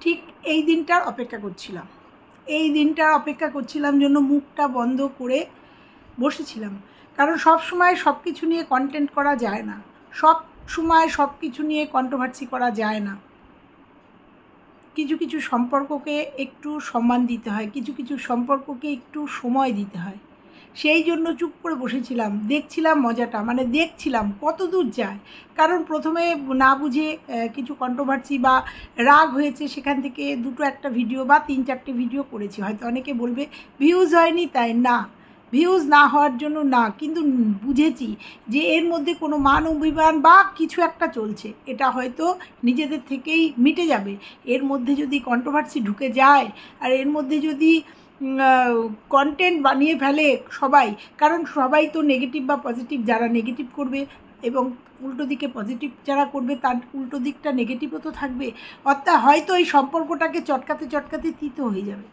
ঠিক এই দিনটার অপেক্ষা করছিলাম। এই দিনটার অপেক্ষা করছিলাম জন্য মুখটা বন্ধ করে বসেছিলাম। কারণ সব সময় সব কিছু নিয়ে কন্টেন্ট করা যায় না। সব সময় সব কিছু নিয়ে কন্ট্রোভার্সি করা যায় না। কিছু কিছু সম্পর্ককে একটু সম্মান দিতে হয়, কিছু কিছু সম্পর্ককে একটু সময় দিতে হয়। সেই জন্য চুপ করে বসেছিলাম। দেখছিলাম মজাটা মানে দেখছিলাম কত দূর যায়। কারণ প্রথমে না বুঝে কিছু কন্ট্রোভার্সি বা রাগ হয়েছে সেখান থেকে দুটো একটা ভিডিও বা তিন চারটে ভিডিও করেছি। হয়তো অনেকে বলবে ভিউজ হয়নি তাই না? ভিউজ না হওয়ার জন্য না। কিন্তু বুঝেছি যে এর মধ্যে কোনো মান অভিমান বা কিছু একটা চলছে। এটা হয়তো নিজেদের থেকেই মিটে যাবে। এর মধ্যে যদি কন্ট্রোভার্সি ঢুকে যায়, আর এর মধ্যে যদি কন্টেন্ট বানিয়ে ফেলে সবাই। কারণ সবাই তো নেগেটিভ বা পজিটিভ যারা নেগেটিভ করবে এবং উল্টো দিকে পজিটিভ যারা করবে, তার উল্টো দিকটা নেগেটিভও তো থাকবে। অর্থাৎ হয়তো এই সম্পর্কটাকে চটকাতে চটকাতে তিতো হয়ে যাবে।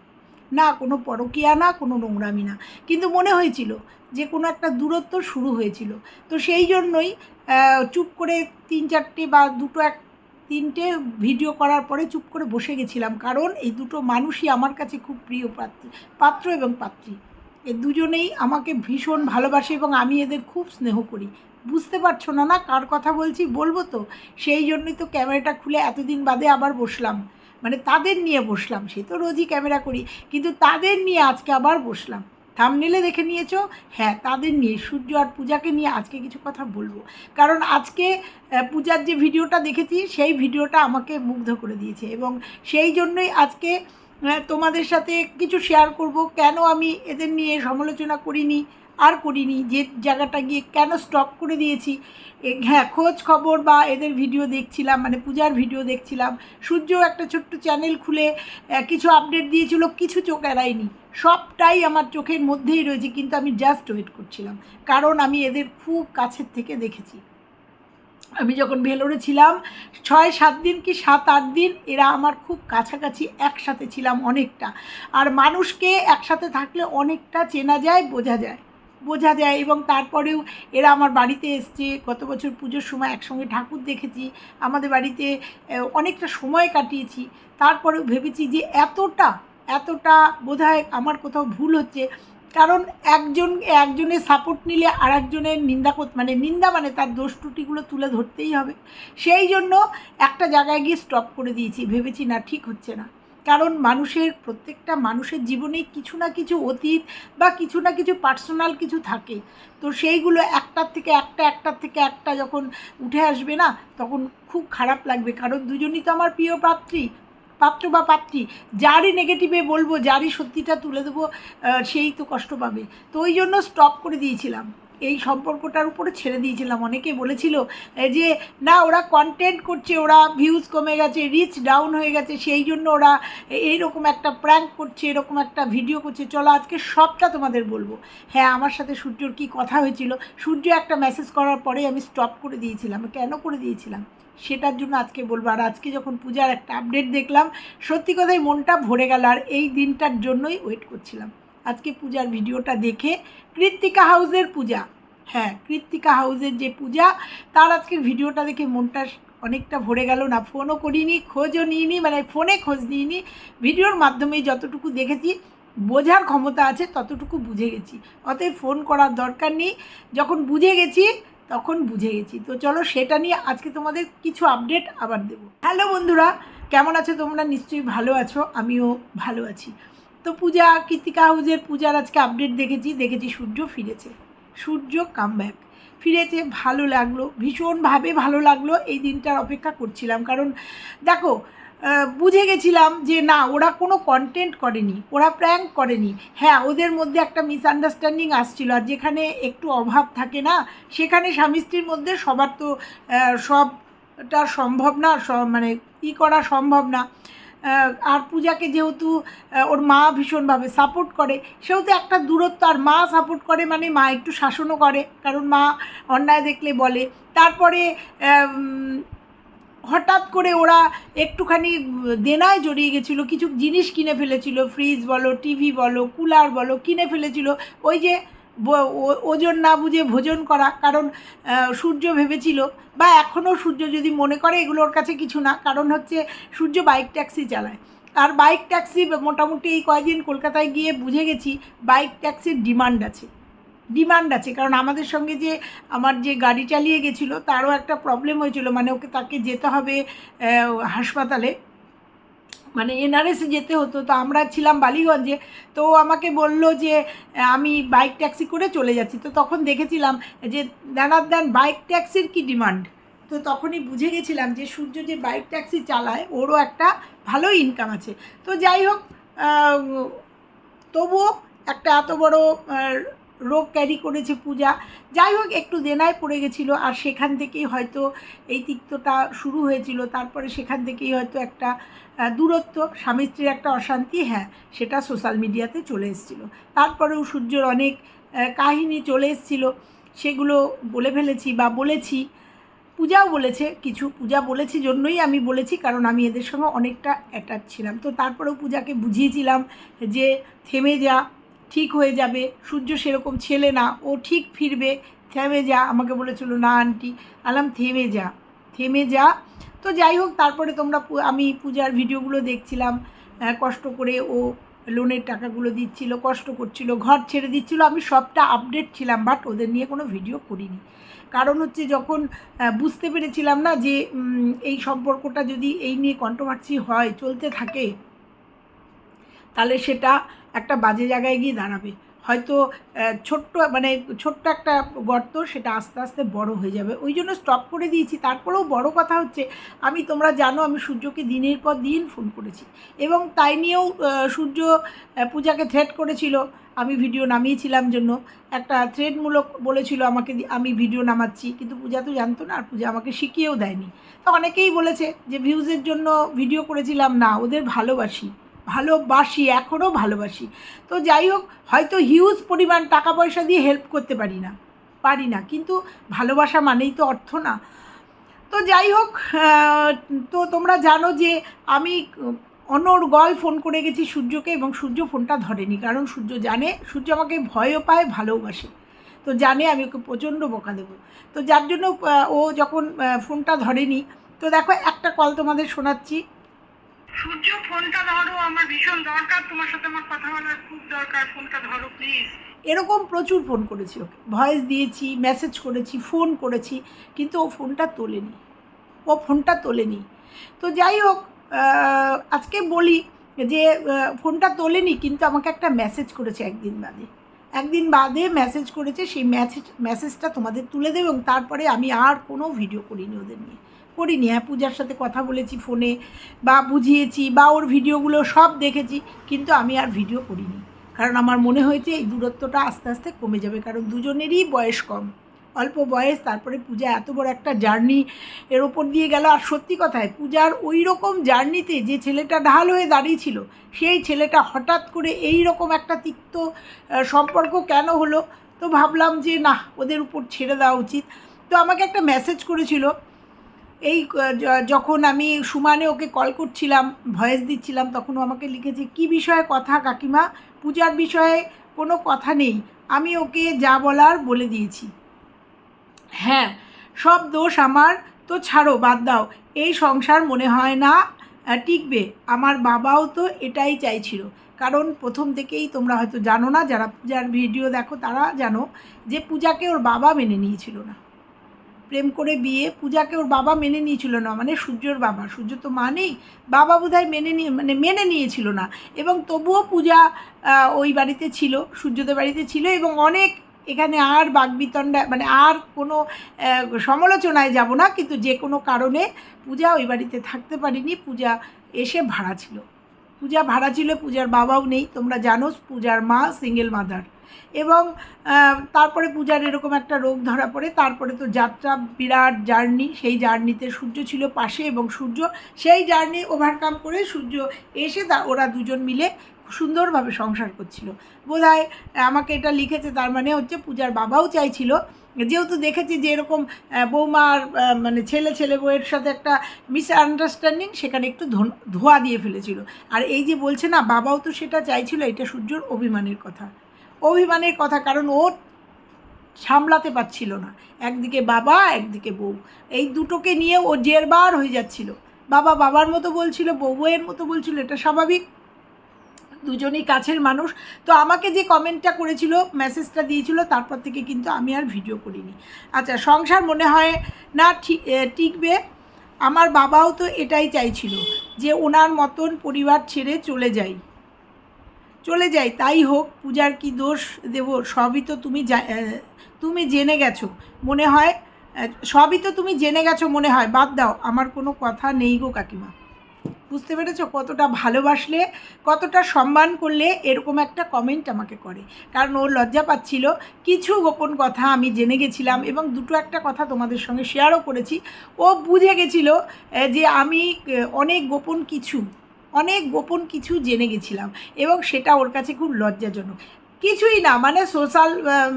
না, কোনো পরকীয়া না, কোনো নোংরামি না। কিন্তু মনে হয়েছিল যে কোনো একটা দূরত্ব শুরু হয়েছিল। তো সেই জন্যই চুপ করে তিন চারটে বা দুটো এক তিনটে ভিডিও করার পরে চুপ করে বসে গেছিলাম, কারণ এই দুটো মানুষই আমার কাছে খুব প্রিয় পাত্র পাত্র এবং পাত্রী। এ দুজনেই আমাকে ভীষণ ভালোবাসে এবং আমি এদের খুব স্নেহ করি। বুঝতে পারছ না না কার কথা বলছি বলব তো? সেই জন্যই তো ক্যামেরাটা খুলে এতদিন বাদে আবার বসলাম। মানে তাদের নিয়ে বসলাম, সে তো রোজই ক্যামেরা করি, কিন্তু তাদের নিয়ে আজকে আবার বসলাম। থামনেলে দেখে নিয়েছো? হ্যাঁ তাদের নিয়ে, সূর্য আর পূজাকে নিয়ে আজকে কিছু কথা বলব। কারণ আজকে পূজার যে ভিডিওটা দেখেছি, সেই ভিডিওটা আমাকে মুগ্ধ করে দিয়েছে এবং সেই জন্যই আজকে তোমাদের সাথে কিছু শেয়ার করব। কেন আমি এদের নিয়ে সমালোচনা করিনি, আর করিনি? যে জায়গাটা গিয়ে কেন স্টপ করে দিয়েছি? হ্যাঁ খোঁজ খবর বা এদের ভিডিও দেখছিলাম মানে পূজার ভিডিও দেখছিলাম। সূর্য একটা ছোট্ট চ্যানেল খুলে কিছু আপডেট দিয়েছিল, কিছু চোখ এড়ায়নি। সবটাই আমার চোখের মধ্যেই রয়েছে, কিন্তু আমি জাস্ট ওয়েট করছিলাম। কারণ আমি এদের খুব কাছের থেকে দেখেছি। আমি যখন ভেলোরে ছিলাম, ছয়, সাত দিন কি সাত, আট দিন এরা আমার খুব কাছাকাছি একসাথে ছিলাম অনেকটা। আর মানুষকে একসাথে থাকলে অনেকটা চেনা যায়, বোঝা যায়। বোঝা যায় এবং তারপরেও এরা আমার বাড়িতে এসছে, গত বছর পুজোর সময় একসঙ্গে ঠাকুর দেখেছি, আমাদের বাড়িতে অনেকটা সময় কাটিয়েছি। তারপরেও ভেবেছি যে এতটা এতটা বোধহয় আমার কোথাও ভুল হচ্ছে। কারণ একজন, একজনের সাপোর্ট নিলে আর একজনের নিন্দা মানে নিন্দা মানে তার দোষ ত্রুটিগুলো তুলে ধরতেই হবে। সেই জন্য একটা জায়গায় গিয়ে স্টপ করে দিয়েছি, ভেবেছি না ঠিক হচ্ছে না। কারণ মানুষের, প্রত্যেকটা মানুষের জীবনে কিছু না কিছু অতীত বা কিছু না কিছু পার্সোনাল কিছু থাকে। তো সেইগুলো একটার থেকে একটা, একটার থেকে একটা যখন উঠে আসবে না, তখন খুব খারাপ লাগবে। কারণ দুজনই তো আমার প্রিয় পাত্রী পাত্র বা পাত্রী, যারই নেগেটিভে বলব, যারই সত্যিটা তুলে দেবো সেই তো কষ্ট পাবে। তো ওই জন্য স্টপ করে দিয়েছিলাম। এই সম্পর্কটার উপরে ছেড়ে দিয়েছিলাম। অনেকে বলেছিল যে, না, ওরা কন্টেন্ট করছে, ওরা ভিউজ কমে গেছে রিচ ডাউন হয়ে গেছে, সেই জন্য ওরা এইরকম একটা প্র্যাঙ্ক করছে, এরকম একটা ভিডিও করছে। চলো, আজকে সবটা তোমাদের বলব। হ্যাঁ আমার সাথে সূর্যর কি কথা হয়েছিল? সূর্য একটা মেসেজ করার পরে আমি স্টপ করে দিয়েছিলাম। কেন করে দিয়েছিলাম? সেটার জন্য আজকে বলব। আর আজকে যখন পূজার একটা আপডেট দেখলাম, সত্যি কথাই মনটা ভরে গেল আর এই দিনটার জন্যই ওয়েট করছিলাম। আজকে পূজার ভিডিওটা দেখে কৃত্তিকা হাউসের পূজা। হ্যাঁ কৃত্তিকা হাউসের যে পূজা, তার আজকের ভিডিওটা দেখে মনটা অনেকটা ভরে গেল। না ফোনও করিনি, খোঁজও নিইনি মানে ফোনে খোঁজ নিইনি। ভিডিওর মাধ্যমেই যতটুকু দেখেছি, বোঝার ক্ষমতা আছে, ততটুকু বুঝে গেছি। অতএব ফোন করার দরকার নেই। যখন বুঝে গেছি তখন বুঝে গেছি। তো চলো সেটা নিয়ে আজকে তোমাদের কিছু আপডেট আবার দেবো। হ্যালো বন্ধুরা, কেমন আছো তোমরা? নিশ্চয়ই ভালো আছো, আমিও ভালো আছি। তো পূজা, কৃতিকা হাউজের পূজার আজকে আপডেট দেখেছি দেখেছি সূর্য ফিরেছে। সূর্য কামব্যাক ফিরেছে, ভালো লাগল, ভীষণভাবে ভালো লাগল। এই দিনটার অপেক্ষা করছিলাম, কারণ দেখো বুঝে গেছিলাম যে না, ওরা কোনো কন্টেন্ট করেনি, ওরা প্র্যাঙ্ক করেনি। হ্যাঁ ওদের মধ্যে একটা মিসআন্ডারস্ট্যান্ডিং আসছিল আর যেখানে একটু অভাব থাকে না, সেখানে স্বামী স্ত্রীর মধ্যে সবার তো সবটা সম্ভব না মানে ই করা সম্ভব না। আর পূজাকে যেহেতু ওর মা ভীষণভাবে সাপোর্ট করে, সেহেতু একটা দূরত্ব, আর মা সাপোর্ট করে মানে মা একটু শাসনও করে, কারণ মা অন্যায় দেখলে বলে। তারপরে হঠাৎ করে ওরা একটুখানি দেনায় জড়িয়ে গেছিল, কিছু জিনিস কিনে ফেলেছিল ফ্রিজ বলো টিভি বলো কুলার বলো, কিনে ফেলেছিল। ওই যে ওজন না বুঝে ভোজন করা, কারণ সূর্য ভেবেছিল, বা এখনও সূর্য যদি মনে করে এগুলো ওর কাছে কিছু না, কারণ হচ্ছে সূর্য বাইক ট্যাক্সি চালায়। আর বাইক ট্যাক্সি মোটামুটি এই কয়দিন কলকাতায় গিয়ে বুঝে গেছি বাইক ট্যাক্সির ডিমান্ড আছে। ডিমান্ড আছে। কারণ আমাদের সঙ্গে যে আমার যে গাড়ি চালিয়ে গেছিল, তারও একটা প্রবলেম হয়েছিল। মানে ওকে, তাকে যেতে হবে হাসপাতালে। মানে এনআরএসে যেতে হতো। তো আমরা ছিলাম বালিগঞ্জে। তো আমাকে বলল যে, আমি বাইক ট্যাক্সি করে চলে যাচ্ছি। তো তখন দেখেছিলাম যে দাঁড়ার দেন বাইক ট্যাক্সির কি ডিমান্ড তো তখনই বুঝে গেছিলাম যে, সূর্য যে বাইক ট্যাক্সি চালায়, ওরও একটা ভালো ইনকাম আছে। তো যাই হোক তবুও একটা এত বড় রোগ ক্যারি করেছে পূজা। যাই হোক, একটু দেনায় পড়ে গেছিল আর সেখান থেকেই হয়তো এই তিক্তটা শুরু হয়েছিল। তারপরে সেখান থেকেই হয়তো একটা দূরত্ব, স্বামী স্ত্রীর একটা অশান্তি হ্যাঁ সেটা সোশ্যাল মিডিয়াতে চলে এসেছিল। তারপরেও সূর্যর অনেক কাহিনী চলে এসেছিল। সেগুলো বলে ফেলেছি বা বলেছি। পূজাও বলেছে কিছু। পূজা বলেছি জন্যই আমি বলেছি, কারণ আমি এদের সঙ্গে অনেকটা অ্যাটাচ ছিলাম। তো তারপরেও পূজাকে বুঝিয়েছিলাম যে, থেমে যা ঠিক হয়ে যাবে, সূর্য সেরকম ছেলে না, ও ঠিক ফিরবে। থেমে যা, আমাকে বলেছিল, না, আন্টি। আলাম, থেমে যা থেমে যা। তো যাই হোক, তারপরে তোমরা আমি পূজার ভিডিওগুলো দেখছিলাম। কষ্ট করে ও লোনের টাকাগুলো দিচ্ছিল, কষ্ট করছিল, ঘর ছেড়ে দিচ্ছিল। আমি সবটা আপডেট ছিলাম বাট ওদের নিয়ে কোনো ভিডিও করিনি। কারণ হচ্ছে যখন বুঝতে পেরেছিলাম না যে এই সম্পর্কটা যদি এই নিয়ে কন্ট্রোভার্সি হয়, চলতে থাকে তাহলে সেটা একটা বাজে জায়গায় গিয়ে দাঁড়াবে। হয়তো ছোট্ট মানে ছোট্ট একটা গর্ত সেটা আস্তে আস্তে বড় হয়ে যাবে। ওই জন্য স্টপ করে দিয়েছি। তারপরেও বড় কথা হচ্ছে, আমি, তোমরা জানো, আমি সূর্যকে দিনের পর দিন ফোন করেছি। এবং তাই নিয়েও সূর্য পূজাকে থ্রেট করেছিল। আমি ভিডিও নামিয়েছিলাম জন্য। একটা থ্রেডমূলক বলেছিল আমাকে আমি ভিডিও নামাচ্ছি। কিন্তু পূজা তো জানতো না, আর পূজা আমাকে শিখিয়েও দেয়নি। তো অনেকেই বলেছে যে ভিউজের জন্য ভিডিও করেছিলাম। না, ওদের ভালোবাসি। ভালোবাসি এখনও ভালোবাসি। তো যাই হোক, হয়তো হিউজ পরিমাণ টাকা পয়সা দিয়ে হেল্প করতে পারি না পারি না। কিন্তু ভালোবাসা মানেই তো অর্থ না। তো যাই হোক তো তোমরা জানো যে আমি অনর্গল ফোন করে গেছি সূর্যকে এবং সূর্য ফোনটা ধরেনি। কারণ সূর্য জানে, সূর্য আমাকে ভয়ও পায় ভালোবাসে তো জানে আমি ওকে প্রচণ্ড বকা দেবো। তো যার জন্য ও যখন ফোনটা ধরেনি, তো দেখো একটা কল তোমাদের শোনাচ্ছি। সূর্য, ফোনটা ধরো, আমার ভীষণ দরকার। তোমার সাথে আমার কথা বলার খুব দরকার। ফোনটা ধরো প্লিজ এরকম প্রচুর ফোন করেছি ওকে। ভয়েস দিয়েছি মেসেজ করেছি ফোন করেছি, কিন্তু ও ফোনটা তোলেনি। ও ফোনটা তোলেনি। তো যাই হোক আজকে বলি যে ফোনটা তোলেনি, কিন্তু আমাকে একটা মেসেজ করেছে একদিন বাদে। একদিন বাদে মেসেজ করেছে, সেই মেসেজ মেসেজটা তোমাদের তুলে দেবে এবং তারপরে আমি আর কোনো ভিডিও করিনি ওদের নিয়ে। করিনি হ্যাঁ পূজার সাথে কথা বলেছি ফোনে বা বুঝিয়েছি বা ওর ভিডিওগুলো সব দেখেছি, কিন্তু আমি আর ভিডিও করিনি। কারণ আমার মনে হয়েছে এই দূরত্বটা আস্তে আস্তে কমে যাবে, কারণ দুজনেরই বয়স কম। অল্প বয়স, তারপরে পূজা এত বড় একটা জার্নি এর ওপর দিয়ে গেল। আর সত্যি কথায়, পূজার ওই রকম জার্নিতে যে ছেলেটা ঢাল হয়ে দাঁড়িয়েছিল সেই ছেলেটা হঠাৎ করে এই রকম একটা তিক্ত সম্পর্ক কেন হলো? তো ভাবলাম যে না, ওদের উপর ছেড়ে দেওয়া উচিত। তো আমাকে একটা মেসেজ করেছিল এই যখন আমি সুমানে ওকে কল করছিলাম ভয়েস দিচ্ছিলাম, তখন ও আমাকে লিখেছে, কি বিষয়ে কথা কাকিমা? পূজার বিষয়ে কোনো কথা নেই। আমি ওকে যা বলার বলে দিয়েছি। হ্যাঁ সব দোষ আমার, তো ছাড়ো, বাদ দাও। এই সংসার মনে হয় না টিকবে। আমার বাবাও তো এটাই চাইছিল। কারণ প্রথম থেকেই তোমরা হয়তো জানো না, যারা পূজার ভিডিও দেখো, তারা জানো যে পূজাকে ওর বাবা মেনে নিয়েছিল না। প্রেম করে বিয়ে, পূজাকে ওর বাবা মেনে নিয়েছিল না মানে সূর্যর বাবা। সূর্য তো মা নেই, বাবা বোধহয় মেনে নিয়ে মানে মেনে নিয়েছিল না। এবং তবুও পূজা ওই বাড়িতে ছিল, সূর্যদের বাড়িতে ছিল, এবং অনেক এখানে আর বাগবিতণ্ডা মানে আর কোনো সমালোচনায় যাব না, কিন্তু যে কোনো কারণে পূজা ওই বাড়িতে থাকতে পারিনি, পূজা এসে ভাড়া ছিল। পূজা ভাড়া ছিল, পূজার বাবাও নেই, তোমরা জানো, পূজার মা সিঙ্গেল মাদার এবং তারপরে পূজার এরকম একটা রোগ ধরা পড়ে তারপরে তো যাত্রা বিরাট জার্নি সেই জার্নিতে সূর্য ছিল পাশে এবং সূর্য সেই জার্নি ওভারকাম করে সূর্য এসে তা ওরা দুজন মিলে সুন্দরভাবে সংসার করছিল। বোধহয় আমাকে এটা লিখেছে তার মানে হচ্ছে পূজার বাবাও চাইছিল। যেহেতু দেখেছি যে এরকম আহ, বৌমা আর আহ, মানে ছেলে ছেলে বউয়ের সাথে একটা মিস আন্ডারস্ট্যান্ডিং সেখানে একটু ধোয়া দিয়ে ফেলেছিল। আর এই যে বলছে না বাবাও তো সেটা চাইছিল এটা সূর্যর অভিমানের কথা। অভিমানের কথা, কারণ ও সামলাতে পারছিল না। একদিকে বাবা, একদিকে বউ। এই দুটোকে নিয়ে ও জেরবার হয়ে যাচ্ছিল। বাবা বাবার মতো বলছিল, বউ বউয়ের মতো বলছিল, এটা স্বাভাবিক। দুজনেই কাছের মানুষ। তো আমাকে যে কমেন্টটা করেছিল, মেসেজটা দিয়েছিল, তারপর থেকে কিন্তু আমি আর ভিডিও করিনি। আচ্ছা সংসার মনে হয় না টিকবে? আমার বাবাও তো এটাই চাইছিল, যে ওনার মতন পরিবার ছেড়ে চলে যাই। চলে যাই তাই হোক, পূজার কি দোষ দেব, সবই তো তুমি তুমি জেনে গেছো। মনে হয় সবই তো তুমি জেনে গেছো মনে হয়, বাদ দাও, আমার কোনো কথা নেই গো কাকিমা। বুঝতে পেরেছ? কতটা ভালোবাসলে, কতটা সম্মান করলে এরকম একটা কমেন্ট আমাকে করে। কারণ ওর লজ্জা পাচ্ছিল, কিছু গোপন কথা আমি জেনে গেছিলাম এবং দুটো একটা কথা তোমাদের সঙ্গে শেয়ারও করেছি। ও বুঝে গেছিল যে আমি অনেক গোপন কিছু অনেক গোপন কিছু জেনে গেছিলাম এবং সেটা ওর কাছে খুব লজ্জাজনক। কিছুই না মানে সোশ্যাল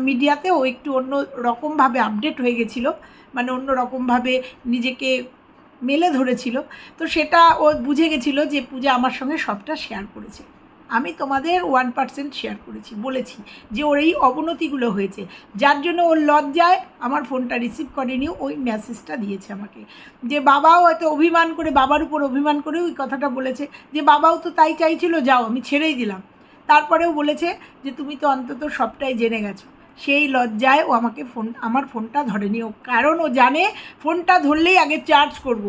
মিডিয়াতেও একটু অন্য রকমভাবে আপডেট হয়ে গেছিল মানে অন্য রকমভাবে নিজেকে মেলে ধরেছিল। তো সেটা ও বুঝে গেছিল যে পূজা আমার সঙ্গে সবটা শেয়ার করেছে। আমি তোমাদের ওয়ান পার্সেন্ট শেয়ার করেছি, বলেছি যে ওর এই অবনতিগুলো হয়েছে। যার জন্য ওর লজ্জায় আমার ফোনটা রিসিভ করেনি, ওই মেসেজটা দিয়েছে আমাকে। যে বাবাও হয়তো অভিমান করে, বাবার উপর অভিমান করে ওই কথাটা বলেছে যে বাবাও তো তাই চাইছিল, যাও আমি ছেড়েই দিলাম। তারপরেও বলেছে যে তুমি তো অন্তত সবটাই জেনে গেছো। সেই লজ্জায় ও আমাকে ফোন আমার ফোনটা ধরেনি। ও কারণ ও জানে ফোনটা ধরলেই আগে চার্জ করব।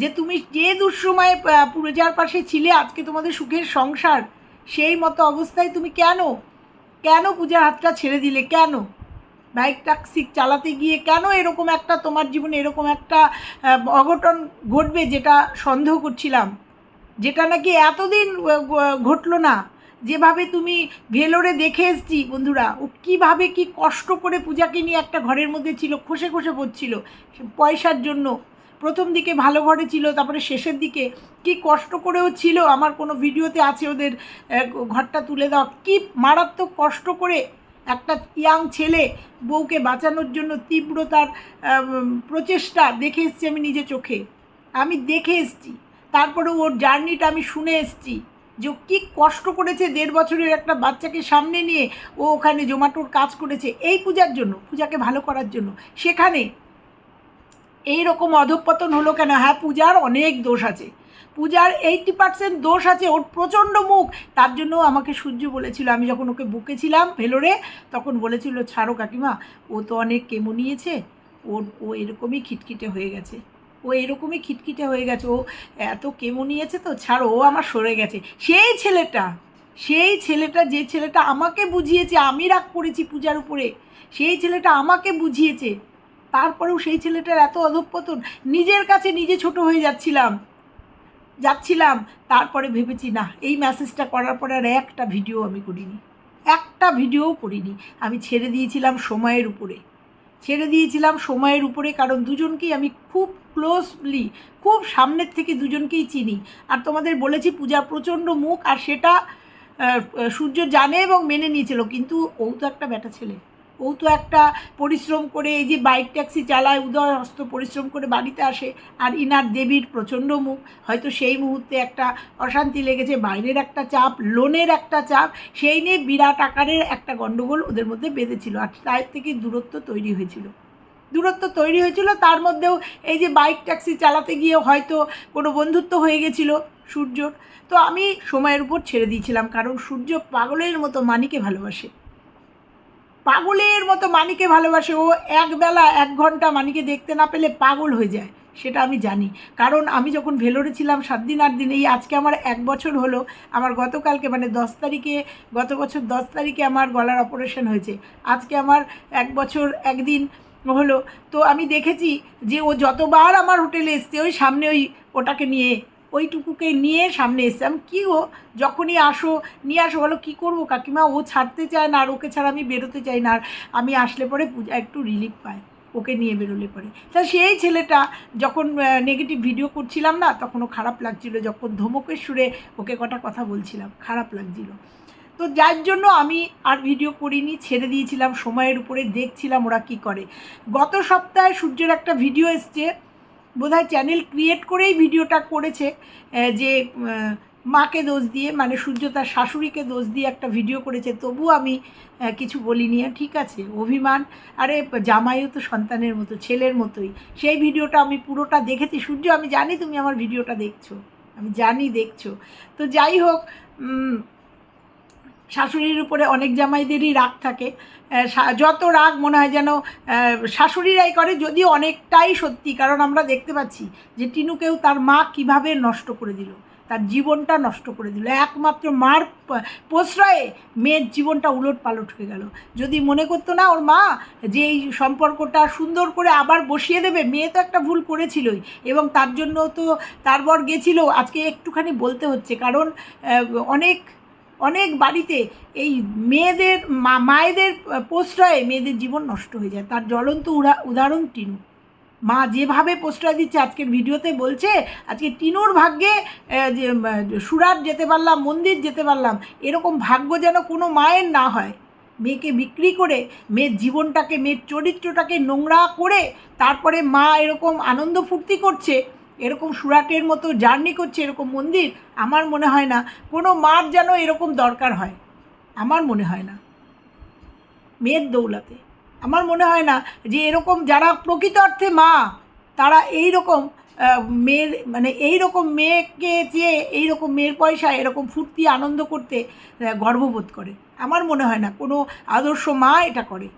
যে তুমি যে দুঃসময়ে পূজার পাশে ছিলে, আজকে তোমাদের সুখের সংসার। সেই মতো অবস্থায় তুমি কেন? কেন পূজার হাতটা ছেড়ে দিলে? কেন? বাইক ট্যাক্সি চালাতে গিয়ে কেন এরকম একটা তোমার জীবনে এরকম একটা অঘটন ঘটবে যেটা সন্দেহ করছিলাম? যেটা নাকি এতদিন ঘটলো না? যেভাবে তুমি ভেলোরে দেখে এসছি বন্ধুরা, ও কীভাবে কি কষ্ট করে পূজাকে নিয়ে একটা ঘরের মধ্যে ছিল, খসে খসে পড়ছিল, পয়সার জন্য। প্রথম দিকে ভালো ঘরে ছিল, তারপরে শেষের দিকে কি কষ্ট করেও ছিল আমার কোনো ভিডিওতে আছে ওদের ঘরটা তুলে দাও কি মারাত্মক কষ্ট করে একটা ইয়াং ছেলে বউকে বাঁচানোর জন্য তীব্রতার প্রচেষ্টা দেখে এসছি আমি নিজে চোখে। আমি দেখে এসছি। তারপরে ওর জার্নিটা আমি শুনে এসছি যে কী কষ্ট করেছে দেড় বছরের একটা বাচ্চাকে সামনে নিয়ে ও ওখানে জোম্যাটোর কাজ করেছে। এই পূজার জন্য, পূজাকে ভালো করার জন্য। সেখানে এই রকম অধঃপতন হলো কেন? হ্যাঁ পূজার অনেক দোষ আছে। পূজার এইটটি পার্সেন্ট দোষ আছে, ওর প্রচণ্ড মুখ। তার জন্য আমাকে সূর্য বলেছিল, আমি যখন ওকে বুকেছিলাম ভেলোরে, তখন বলেছিল, ছাড়ো কাকিমা, ও তো অনেক কেমো নিয়েছে, ওর, ও এরকমই খিটখিটে হয়ে গেছে। ও এরকমই খিটখিটে হয়ে গেছে, ও এত কেমো নিয়েছে তো, ছাড়ো, ও আমার সরে গেছে। সেই ছেলেটা সেই ছেলেটা, যে ছেলেটা আমাকে বুঝিয়েছে, আমি রাগ করেছি পূজার উপরে, সেই ছেলেটা আমাকে বুঝিয়েছে তারপরেও সেই ছেলেটার এত অধঃপতন, নিজের কাছে নিজে ছোট হয়ে যাচ্ছিলাম। যাচ্ছিলাম, তারপরে ভেবেছি, না, এই মেসেজটা করার পরে আর একটা ভিডিও আমি করিনি। একটা ভিডিওও করিনি। আমি ছেড়ে দিয়েছিলাম সময়ের উপরে। ছেড়ে দিয়েছিলাম সময়ের উপরে কারণ দুজনকেই আমি খুব ক্লোজলি খুব সামনের থেকে দুজনকেই চিনি। আর তোমাদের বলেছি, পূজা প্রচণ্ড মুখ আর সেটা সূর্য জানে এবং মেনে নিয়েছিল। কিন্তু ও তো একটা ব্যাটা ছেলে। ও তো একটা পরিশ্রম করে এই যে বাইক ট্যাক্সি চালায় উদয় হস্ত পরিশ্রম করে বাড়িতে আসে আর ইনার দেবীর প্রচণ্ড মুখ। হয়তো সেই মুহূর্তে একটা অশান্তি লেগেছে, বাইরের একটা চাপ, লোনের একটা চাপ, সেই নিয়ে বিরাট আকারের একটা গণ্ডগোল ওদের মধ্যে বেঁধেছিল আর তার থেকে দূরত্ব তৈরি হয়েছিল। দূরত্ব তৈরি হয়েছিল, তার মধ্যেও এই যে বাইক ট্যাক্সি চালাতে গিয়ে হয়তো কোনো বন্ধুত্ব হয়ে গেছিল সূর্যর। তো আমি সময়ের উপর ছেড়ে দিয়েছিলাম, কারণ সূর্য পাগলের মতো মানিকে ভালোবাসে। পাগলের মতো মানিকে ভালোবাসে। ও একবেলা এক ঘণ্টা মানিকে দেখতে না পেলে পাগল হয়ে যায়, সেটা আমি জানি। কারণ আমি যখন ভেলোরে ছিলাম, সাত দিন, আট দিন, এই আজকে আমার এক বছর হলো, আমার গতকালকে মানে দশ তারিখে, গত বছর দশ তারিখে আমার গলার অপারেশন হয়েছে। আজকে আমার এক বছর, একদিন হলো। তো আমি দেখেছি যে ও যতবার আমার হোটেলে এসছে, ওই সামনে ওই ওটাকে নিয়ে ওইটুকুকে নিয়ে সামনে এসছে। আমি, কী গো? যখনই আসো, নিয়ে আসো, বলো কী করব? কাকিমা, ও ছাড়তে চায় না আর ওকে ছাড়া আমি বেরোতে চাই না। আর আমি আসলে পরে পূজা, একটু রিলিফ পায় ওকে নিয়ে বেরোলে পরে। তা সেই ছেলেটা যখন নেগেটিভ ভিডিও করছিলাম না তখনও খারাপ লাগছিল। যখন ধমকের সুরে ওকে কটা কথা বলছিলাম, খারাপ লাগছিল। তো যার জন্য আমি আর ভিডিও করিনি, ছেড়ে দিয়েছিলাম, সময়ের উপরে দেখছিলাম ওরা কি করে। গত সপ্তাহে সূর্যের একটা ভিডিও এসছে। বোধহয় চ্যানেল ক্রিয়েট করেই ভিডিওটা করেছে যে মাকে দোষ দিয়ে মানে সূর্য তার শাশুড়িকে দোষ দিয়ে একটা ভিডিও করেছে। তবু আমি কিছু বলিনি। ঠিক আছে, অভিমান। আরে, জামাইও তো সন্তানের মতো, ছেলের মতোই। সেই ভিডিওটা আমি পুরোটা দেখেছি। সূর্য, আমি জানি তুমি আমার ভিডিওটা দেখছ। আমি জানি, দেখছ। তো যাই হোক শাশুড়ির উপরে অনেক জামাইদেরই রাগ থাকে। যত রাগ মনে হয় যেন শাশুড়িরাই করে, যদিও অনেকটাই সত্যি, কারণ আমরা দেখতে পাচ্ছি যে টিনুকেও তার মা কীভাবে নষ্ট করে দিল, তার জীবনটা নষ্ট করে দিল। একমাত্র মার প্রশ্রয়ে মেয়ের জীবনটা উলট পালট হয়ে গেল। যদি মনে করতো না, ওর মা যে এই সম্পর্কটা সুন্দর করে আবার বসিয়ে দেবে, মেয়ে তো একটা ভুল করেছিলই, এবং তার জন্য তো তারপর গেছিল, আজকে একটুখানি বলতে হচ্ছে, কারণ অনেক অনেক বাড়িতে এই মেয়েদের মায়েদের প্রশ্রয়ে মেয়েদের জীবন নষ্ট হয়ে যায়। তার জ্বলন্ত উদাহরণ টিনু। মা যেভাবে প্রশ্রয় দিচ্ছে, আজকের ভিডিওতে বলছে, আজকে টিনুর ভাগ্যে সুরাট যেতে পারলাম, মন্দির যেতে পারলাম, এরকম ভাগ্য যেন কোনো মায়ের না হয়। মেয়েকে বিক্রি করে, মেয়ের জীবনটাকে, মেয়ের চরিত্রটাকে নোংরা করে, তারপরে মা এরকম আনন্দ ফুর্তি করছে এরকম সুরাটের মতো জার্নি করছে, এরকম মন্দির, আমার মনে হয় না কোনো মার যেন এরকম দরকার হয়। আমার মনে হয় না। মেয়ের দৌলাতে। আমার মনে হয় না যে এরকম যারা প্রকৃত অর্থে মা, তারা এই রকম মেয়ের মানে এই রকম মেয়েকে চেয়ে এই রকম মেয়ের পয়সা এরকম ফুর্তি, আনন্দ করতে গর্ববোধ করে। আমার মনে হয় না কোনো আদর্শ মা এটা করে।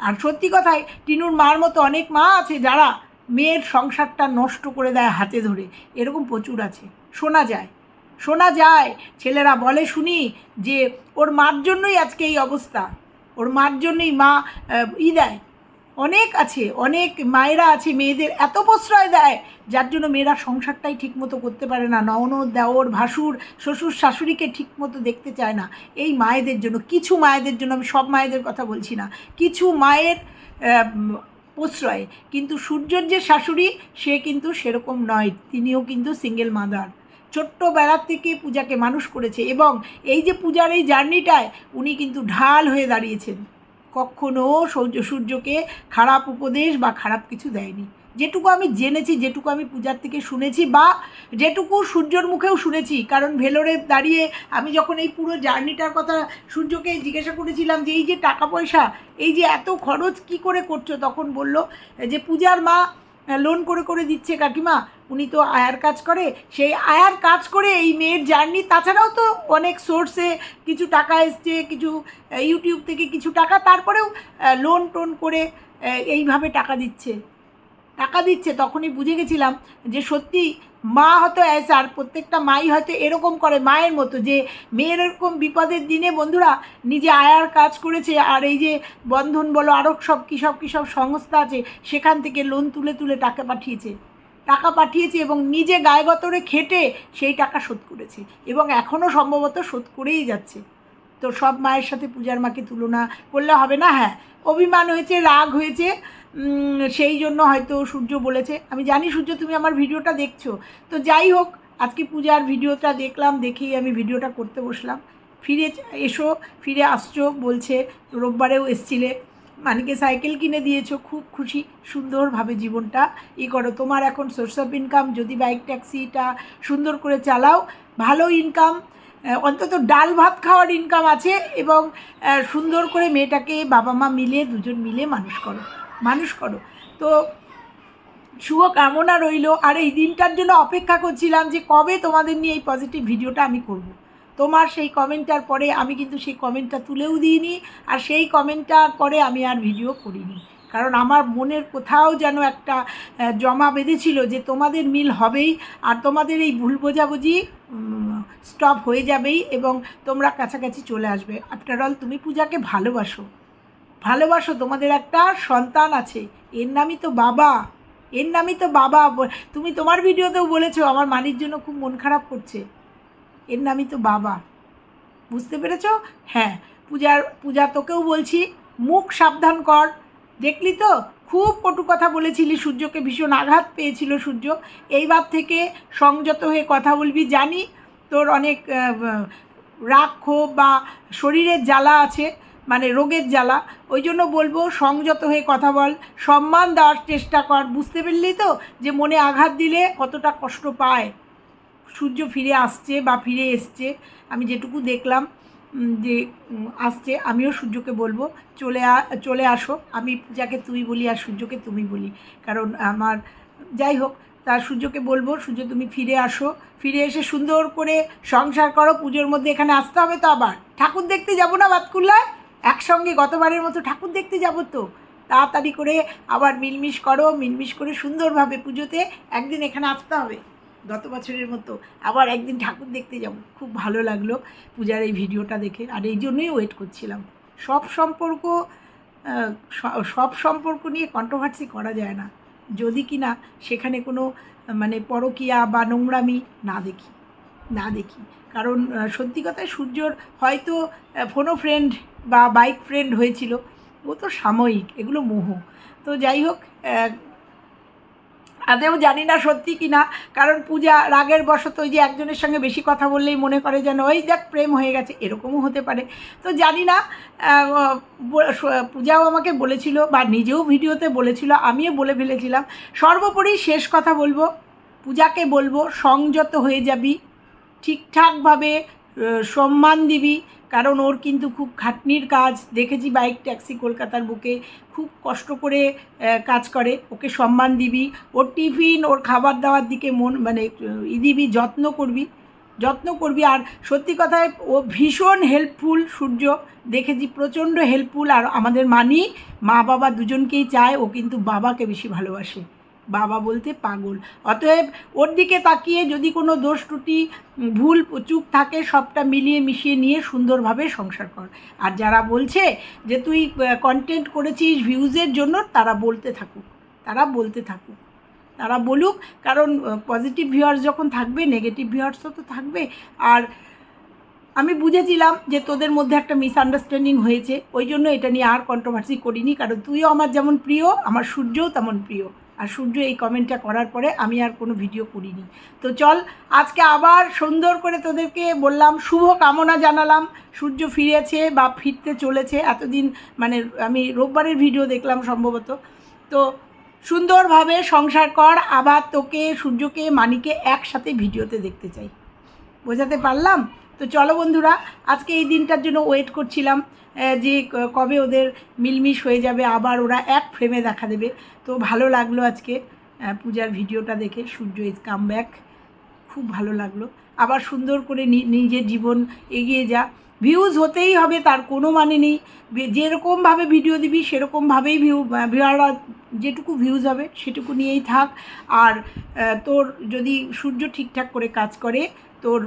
আর সত্যি কথায়, টিনুর মার মতো অনেক মা আছে যারা মেয়ের সংসারটা নষ্ট করে দেয় হাতে ধরে। এরকম প্রচুর আছে। শোনা যায়। শোনা যায়। ছেলেরা বলে, শুনি, যে ওর মার জন্যই আজকে এই অবস্থা। ওর মার জন্যই মা ই দেয়। অনেক আছে, অনেক মায়েরা আছে, মেয়েদের এত প্রশ্রয় দেয়, যার জন্য মেয়েরা সংসারটাই ঠিকমতো করতে পারে না। ননদ, দেওর, ভাসুর, শ্বশুর, শাশুড়িকে ঠিকমতো দেখতে চায় না। এই মায়েদের জন্য, কিছু মায়েদের জন্য, আমি সব মায়েদের কথা বলছি না। কিছু মায়ের প্রশ্রয়ে। কিন্তু সূর্যর যে শাশুড়ি, সে কিন্তু সেরকম নয়। তিনিও কিন্তু সিঙ্গেল মাদার ছোট্টবেলার থেকে পূজাকে মানুষ করেছে এবং এই যে পূজার এই জার্নিটায় উনি কিন্তু ঢাল হয়ে দাঁড়িয়েছেন। কখনও সূর্য সূর্যকে খারাপ উপদেশ বা খারাপ কিছু দেয়নি। যেটুকু আমি জেনেছি, যেটুকু আমি পূজার থেকে শুনেছি বা যেটুকু সূর্যর মুখেও শুনেছি, কারণ ভেলোরে দাঁড়িয়ে আমি যখন এই পুরো জার্নিটার কথা সূর্যকে জিজ্ঞাসা করেছিলাম যে, এই যে টাকা পয়সা, এই যে এত খরচ কি করে করছ? তখন বলল, যে পূজার মা লোন করে করে দিচ্ছে কাকিমা, উনি তো আয়ার কাজ করে। সেই আয়ার কাজ করে এই মেয়ের জার্নি, তাছাড়াও তো অনেক সোর্সে কিছু টাকা এসছে, কিছু ইউটিউব থেকে কিছু টাকা, তারপরেও লোন টোন করে এইভাবে টাকা দিচ্ছে। টাকা দিচ্ছে, তখনই বুঝে গেছিলাম যে সত্যি মা হয়তো আর প্রত্যেকটা মাই হয়তো এরকম করে মায়ের মতো যে মেয়ের এরকম বিপদের দিনে বন্ধুরা নিজে আয়ার কাজ করেছে, আর এই যে বন্ধন বলো আরও সব কী সব কী সব সংস্থা আছে, সেখান থেকে লোন তুলে তুলে টাকা পাঠিয়েছে। টাকা পাঠিয়েছে এবং নিজে গায়ে গতরে খেটে সেই টাকা শোধ করেছে এবং এখনও সম্ভবত শোধ করেই যাচ্ছে। তো সব মায়ের সাথে পূজার মাকে তুলনা করলে হবে না? হ্যাঁ। অভিমান হয়েছে, রাগ হয়েছে সেই জন্য হয়তো সূর্য বলেছে। আমি জানি সূর্য, তুমি আমার ভিডিওটা দেখছ। তো যাই হোক, আজকে পূজার ভিডিওটা দেখলাম, দেখেই আমি ভিডিওটা করতে বসলাম। ফিরে এসো, ফিরে আসছো বলছে, রোববারেও এসছিলে। মানিকে সাইকেল কিনে দিয়েছ, খুব খুশি, সুন্দরভাবে জীবনটা। ই করো, তোমার এখন সোর্স অফ ইনকাম যদি বাইক ট্যাক্সিটা সুন্দর করে চালাও, ভালো ইনকাম অন্তত ডাল ভাত খাওয়ার ইনকাম আছে এবং সুন্দর করে মেয়েটাকে বাবা মা মিলে, দুজন মিলে মানুষ করো। মানুষ করো। তো শুভ কামনা রইল। আর এই দিনটার জন্য অপেক্ষা করছিলাম যে কবে তোমাদের নিয়ে এই পজিটিভ ভিডিওটা আমি করব। তোমার সেই কমেন্টটার পরে আমি কিন্তু সেই কমেন্টটা তুলেও দিইনি, আর সেই কমেন্টটার পরে আমি আর ভিডিও করিনি। কারণ আমার মনের কোথাও যেন একটা জমা বেঁধেছিল যে তোমাদের মিল হবেই, আর তোমাদের এই ভুল বোঝাবুঝি স্টপ হয়ে যাবেই এবং তোমরা কাছাকাছি চলে আসবে। আফটার অল তুমি পূজাকে ভালোবাসো। ভালোবাসো, তোমাদের একটা সন্তান আছে। এর নামই তো বাবা। এর নামই তো বাবা। তুমি তোমার ভিডিওতেও বলেছ, আমার মানির জন্য খুব মন খারাপ করছে। এর নামই তো বাবা। বুঝতে পেরেছ? হ্যাঁ পূজার, পূজা তোকেও বলছি, মুখ সাবধান কর। দেখলি তো? খুব কটু কথা বলেছিলি, সূর্যকে ভীষণ আঘাত পেয়েছিল সূর্য। এইবার থেকে সংযত হয়ে কথা বলবি। জানি তোর অনেক রাগ, ক্ষোভ বা শরীরের জ্বালা আছে। মানে রোগের জ্বালা। ওই জন্য বলব, সংযত হয়ে কথা বল। সম্মান দেওয়ার চেষ্টা কর। বুঝতে পারলি তো যে মনে আঘাত দিলে কতটা কষ্ট পায়। সূর্য ফিরে আসছে বা ফিরে এসছে। আমি যেটুকু দেখলাম যে আসছে, আমিও সূর্যকে বলব, চলে চলে আসো। আমি পূজাকে তুই বলি আর সূর্যকে তুমি বলি। কারণ আমার, যাই হোক তার সূর্যকে বলব, সূর্য তুমি ফিরে আসো। ফিরে এসে সুন্দর করে সংসার করো। পুজোর মধ্যে এখানে আসতে হবে তো আবার। ঠাকুর দেখতে যাব না বাতকুল্লায়? একসঙ্গে গতবারের মতো ঠাকুর দেখতে যাব তো। তাড়াতাড়ি করে আবার মিলমিশ করো, মিলমিশ করে সুন্দরভাবে পুজোতে একদিন এখানে আসতে হবে গত বছরের মতো। আবার একদিন ঠাকুর দেখতে যাব। খুব ভালো লাগল পূজার এই ভিডিওটা দেখে। আর এই জন্যই ওয়েট করছিলাম। সব সম্পর্ক সব সম্পর্ক নিয়ে কন্ট্রোভার্সি করা যায় না। যদি কি না সেখানে কোনো মানে পরকিয়া বা নোংরামি না দেখি না দেখি। কারণ সত্যি কথায় সূর্যর হয়তো ফোনো ফ্রেন্ড বা বাইক ফ্রেন্ড হয়েছিল, ও তো সাময়িক, এগুলো মোহ। তো যাই হোক আদেও জানি না সত্যি কি না, কারণ পূজা রাগের বশত ওই যে একজনের সঙ্গে বেশি কথা বললেই মনে করে যেন, ওই দেখ, প্রেম হয়ে গেছে। এরকমও হতে পারে। তো জানি না পূজাও আমাকে বলেছিল বা নিজেও ভিডিওতে বলেছিল, আমিও বলে ফেলেছিলাম, সর্বোপরি শেষ কথা বলব, পূজাকে বলব, সংযত হয়ে যাবি, ঠিকঠাকভাবে সম্মান দিবি কারণ ওর কিন্তু খুব খাটনির কাজ। দেখেছি বাইক ট্যাক্সি কলকাতার বুকে। খুব কষ্ট করে কাজ করে। ওকে সম্মান দিবি। ওর টিফিন, ওর খাবার দাবার দিকে মন মানে ই দিবি, যত্ন করবি। যত্ন করবি। আর সত্যি কথায়, ও ভীষণ হেল্পফুল সূর্য। দেখেছি প্রচণ্ড হেল্পফুল আর আমাদের মানি মা বাবা দুজনকেই চায়। ও কিন্তু বাবাকে বেশি ভালোবাসে। বাবা বলতে পাগল। অতএব ওর দিকে তাকিয়ে যদি কোনো দোষ ত্রুটি, ভুল চুপ থাকে, সবটা মিলিয়ে মিশিয়ে নিয়ে সুন্দরভাবে সংসার কর। আর যারা বলছে যে তুই কন্টেন্ট করেছিস ভিউজের জন্য, তারা বলতে থাকুক। তারা বলতে থাকুক। তারা বলুক, কারণ পজিটিভ ভিউয়ার্স যখন থাকবে নেগেটিভ ভিউয়ার্সও তো থাকবে। আর আমি বুঝেছিলাম যে তোদের মধ্যে একটা মিসআন্ডারস্ট্যান্ডিং হয়েছে। ওই জন্য এটা নিয়ে আর কন্ট্রোভার্সি করিনি, কারণ তুইও আমার যেমন প্রিয়, আমার সূর্যও তেমন প্রিয়। আর সূর্য এই কমেন্টটা করার পরে আমি আর কোনো ভিডিও করিনি। তো চল, আজকে আবার সুন্দর করে তোদেরকে বললাম, শুভ কামনা জানালাম। সূর্য ফিরেছে বা ফিরতে চলেছে। এতদিন মানে আমি রোববারের ভিডিও দেখলাম সম্ভবত। তো সুন্দরভাবে সংসার কর, আবার তোকে, সূর্যকে, মানিকে একসাথে ভিডিওতে দেখতে চাই। বোঝাতে পারলাম? তো চলো বন্ধুরা, আজকে এই দিনটার জন্য ওয়েট করছিলাম যে কবে ওদের মিলমিশ হয়ে যাবে, আবার ওরা এক ফ্রেমে দেখা দেবে। তো ভালো লাগল আজকে পূজার ভিডিওটা দেখে, সূর্য ইজ কাম ব্যাক খুব ভালো লাগল। আবার সুন্দর করে নিজের জীবন এগিয়ে যা। ভিউজ হতেই হবে, তার কোনো মানে নেই। যেরকমভাবে ভিডিও দিবি সেরকমভাবেই ভিউ ভিউয়াররা যেটুকু ভিউজ হবে, সেটুকু নিয়েই থাক। আর তোর যদি সূর্য ঠিকঠাক করে কাজ করে, তোর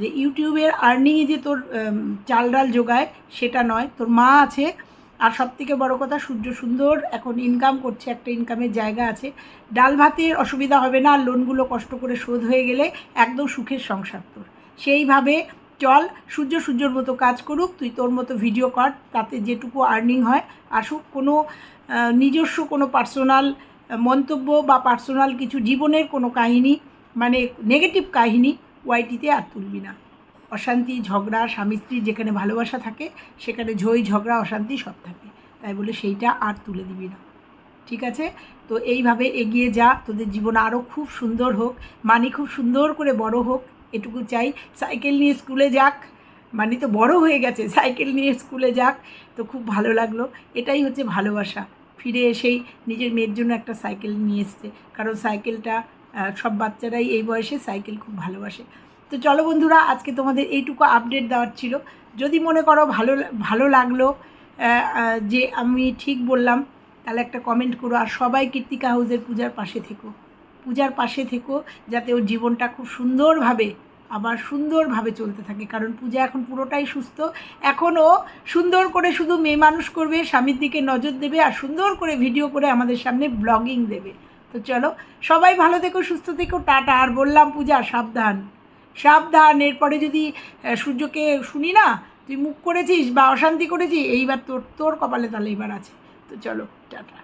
যে ইউটিউবের আর্নিংয়ে যে তোর চাল ডাল যোগায় সেটা নয়। তোর মা আছে, আর সব থেকে বড়ো কথা, সূর্য সুন্দর, এখন ইনকাম করছে, একটা ইনকামের জায়গা আছে। ডাল ভাতের অসুবিধা হবে না, আর লোনগুলো কষ্ট করে শোধ হয়ে গেলে একদম সুখের সংসার তোর। সেইভাবে চল, সূর্য সূর্যর মতো কাজ করুক, তুই তোর মতো ভিডিও কর, তাতে যেটুকু আর্নিং হয়, আসুক। কোনো নিজস্ব কোনো পার্সোনাল মন্তব্য বা পার্সোনাল কিছু জীবনের কোনো কাহিনী মানে নেগেটিভ কাহিনী ওয়াইটিতে আর তুলবি না। অশান্তি, ঝগড়া স্বামী স্ত্রীর যেখানে ভালোবাসা থাকে, সেখানে ঝই, ঝগড়া, অশান্তি সব থাকে। তাই বলে সেইটা আর তুলে দিবি না। ঠিক আছে? তো এইভাবে এগিয়ে যা। তোদের জীবন আরও খুব সুন্দর হোক। মানি খুব সুন্দর করে বড় হোক। এটুকু চাই। সাইকেল নিয়ে স্কুলে যাক। মানি তো বড় হয়ে গেছে। সাইকেল নিয়ে স্কুলে যাক। তো খুব ভালো লাগল। এটাই হচ্ছে ভালোবাসা। ফিরে এসেই নিজের মেয়ের জন্য একটা সাইকেল নিয়ে এসছে। কারণ সাইকেলটা সব বাচ্চারাই এই বয়সে সাইকেল খুব ভালোবাসে। তো চলো বন্ধুরা, আজকে তোমাদের এইটুকু আপডেট দেওয়ার ছিল। যদি মনে করো ভালো ভালো লাগল যে আমি ঠিক বললাম, তাহলে একটা কমেন্ট করো। আর সবাই কীর্তিকা হাউসের পূজার পাশে থেকো। পূজার পাশে থেকো, যাতে ওর জীবনটা খুব সুন্দরভাবে, আবার সুন্দরভাবে চলতে থাকে। কারণ পূজা এখন পুরোটাই সুস্থ। এখনও সুন্দর করে শুধু মেয়ে মানুষ করবে, স্বামীর দিকে নজর দেবে আর সুন্দর করে ভিডিও করে আমাদের সামনে ব্লগিং দেবে। তো চলো, সবাই ভালো থেকো, সুস্থ থেকো, টাটা। আর বললাম পূজা, সাবধান। সাবধান, এরপরে যদি সূর্যকে শুনি না, তুই মুখ করেছিস বা অশান্তি করেছিস, এইবার তোর তোর কপালে তাহলে এবার আছে। তো চলো, টাটা।